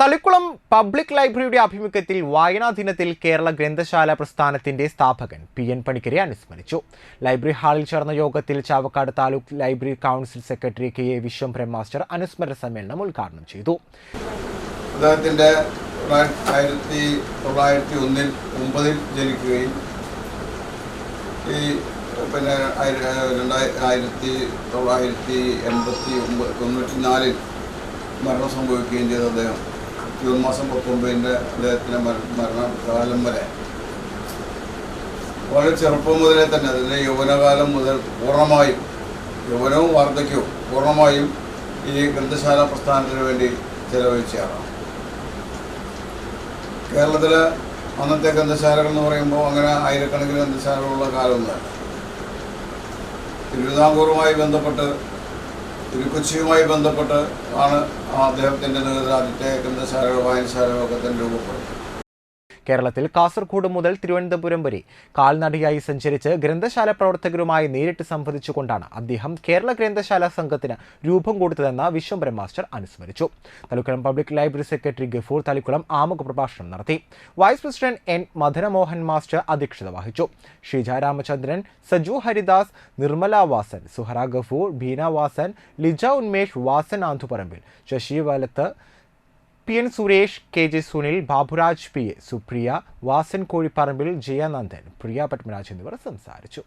Thalikkulam public ലൈബ്രറിയുടെ ആഭിമുഖ്യത്തിൽ വായനാ ദിനത്തിൽ കേരള ഗ്രന്ഥശാല പ്രസ്ഥാനത്തിന്റെ സ്ഥാപകൻ പി എൻ പണിക്കരെ അനുസ്മരിച്ചു. ലൈബ്രറി ഹാളിൽ ചേർന്ന യോഗത്തിൽ Chavakkad taluk library council secretary K A Viswambharan master അനുസ്മരണ സമ്മേളനം ഉദ്ഘാടനം ചെയ്തു. അദ്ദേഹത്തിന്റെ ആയിരത്തി തൊള്ളായിരത്തി ഒന്നിൽ ഒമ്പതിൽ ജനിക്കുകയും ഈ പിന്നെ ആയിരത്തി തൊള്ളായിരത്തി എൺപത്തി ഒമ്പത് തൊണ്ണൂറ്റി നാലിൽ മരണം സംഭവിക്കുകയും ചെയ്ത അദ്ദേഹം. ജൂൺ മാസം പത്തൊമ്പതിന്റെ അദ്ദേഹത്തിന്റെ മര മരണകാലം വരെ. വളരെ ചെറുപ്പം മുതലേ തന്നെ അതിന്റെ യൗവനകാലം മുതൽ പൂർണമായും യൗവനവും വാർദ്ധക്യവും പൂർണമായും ഈ ഗ്രന്ഥശാല പ്രസ്ഥാനത്തിന് വേണ്ടി ചെലവഴിച്ചതാണ് കേരളത്തിൽ അന്നത്തെ ഗ്രന്ഥശാലകൾ എന്ന് പറയുമ്പോൾ അങ്ങനെ ആയിരക്കണക്കിന് ഗ്രന്ഥശാലകളുള്ള കാലമൊന്നുമല്ല തിരുവിതാംകൂറുമായി ബന്ധപ്പെട്ട് തിരുക്കൊച്ചിയുമായി ബന്ധപ്പെട്ട് ആണ് അദ്ദേഹത്തിന്റെ നേതൃത്വത്തെ ഗ്രന്ഥശാലകൾ വായനശാലകളൊക്കെ തന്നെ രൂപപ്പെടുന്നത്. കേരളത്തിൽ കാസർഗോഡ് മുതൽ തിരുവനന്തപുരം വരെ കാൽനടയായി സഞ്ചരിച്ച് ഗ്രന്ഥശാല പ്രവർത്തകരുമായി നേരിട്ട് സംവദിച്ചുകൊണ്ടാണ് അദ്ദേഹം കേരള ഗ്രന്ഥശാല സംഘത്തിന് രൂപം കൊടുത്തതെന്ന് വിശ്വംഭരൻ മാസ്റ്റർ അനുസ്മരിച്ചു. Thalakkulam public library secretary Gafoor Thalakkulam ആമുഖ പ്രഭാഷണം നടത്തി. Vice president N. Madhuramohan master അധ്യക്ഷത വഹിച്ചു. Sheeja Ramachandran Saju Haridas Nirmala Vasan Suhara Gafoor Beena Vasan Lija Unmesh Vasan Anthuparambil Sasi Valath P N Suresh K J Sunil Baburaj P A Supriya Vasan Kozhiparambil Jayanandan Priya Padmaraj എന്നിവർ സംസാരിച്ചു.